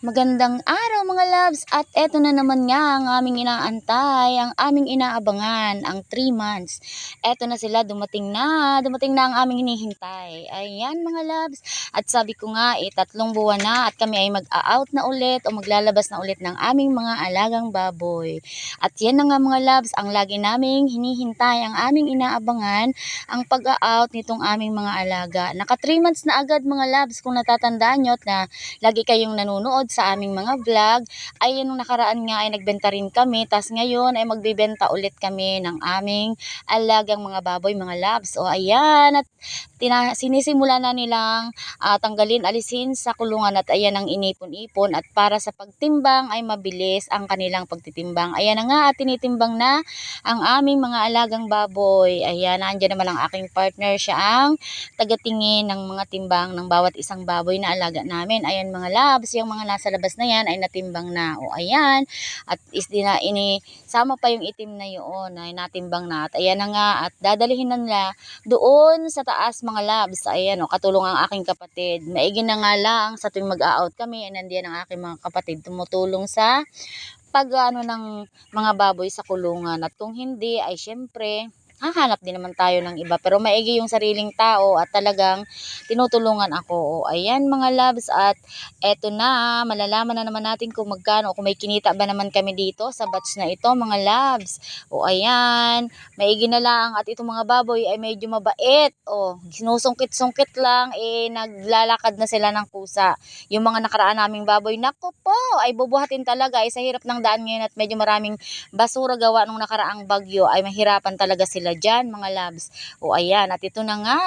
Magandang araw mga loves at eto na naman nga ang aming inaantay, ang aming inaabangan, ang 3 months. Eto na sila, dumating na, dumating na ang aming hinihintay. Ayan mga loves at sabi ko nga eh tatlong buwan na at kami ay mag-out na ulit o maglalabas na ulit ng aming mga alagang baboy. At yan na nga mga loves, ang lagi naming hinihintay, ang aming inaabangan, ang pag-out nitong aming mga alaga. Naka 3 months na agad mga loves kung natatandaan nyo na lagi kayong nanonood sa aming mga vlog, ay nung nakaraan nga ay nagbenta rin kami, tas ngayon ay magbibenta ulit kami ng aming alagang mga baboy, mga labs. O ayan, at tina, sinisimula na nilang ah, tanggalin, alisin sa kulungan at ayan ang inipon-ipon at para sa pagtimbang ay mabilis ang kanilang pagtitimbang. Ayan na nga at tinitimbang na ang aming mga alagang baboy. Ayan, nandiyan naman ang aking partner, siya ang tagatingin ng mga timbang ng bawat isang baboy na alaga namin. Ayan mga labs, yung mga nasa labas na yan ay natimbang na. O ayan, at is na ini sama pa yung itim na yun ay natimbang na. At ayan na nga at dadalihin na nila doon sa taas mga labs. Ayan o, katulong ang aking kapatid. Maigi na nga lang sa tuwing mag-out kami nandiyan ang aking mga kapatid tumutulong sa pag ano ng mga baboy sa kulungan. At kung hindi ay syempre hahanap din naman tayo ng iba. Pero maigi yung sariling tao at talagang tinutulungan ako. O, ayan mga loves at eto na, malalaman na naman natin kung magkano, kung may kinita ba naman kami dito sa batch na ito mga loves. O ayan, maigi na lang at itong mga baboy ay medyo mabait. O, sinusungkit-sungkit lang, eh naglalakad na sila ng kusa. Yung mga nakaraan naming baboy, naku po, ay bubuhatin talaga. Ay sa hirap ng daan ngayon at medyo maraming basura gawa nung nakaraang bagyo ay mahirapan talaga sila dyan mga loves. O ayan, at ito na nga.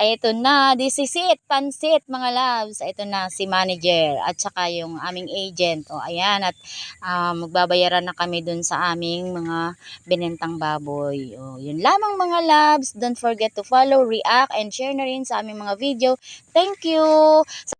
Ay ito na, this is it, pansit mga loves. Ito na si manager at saka yung aming agent. O ayan, at ah, magbabayaran na kami dun sa aming mga binentang baboy. O, yun lamang mga loves. Don't forget to follow, react, and share na rin sa aming mga video. Thank you!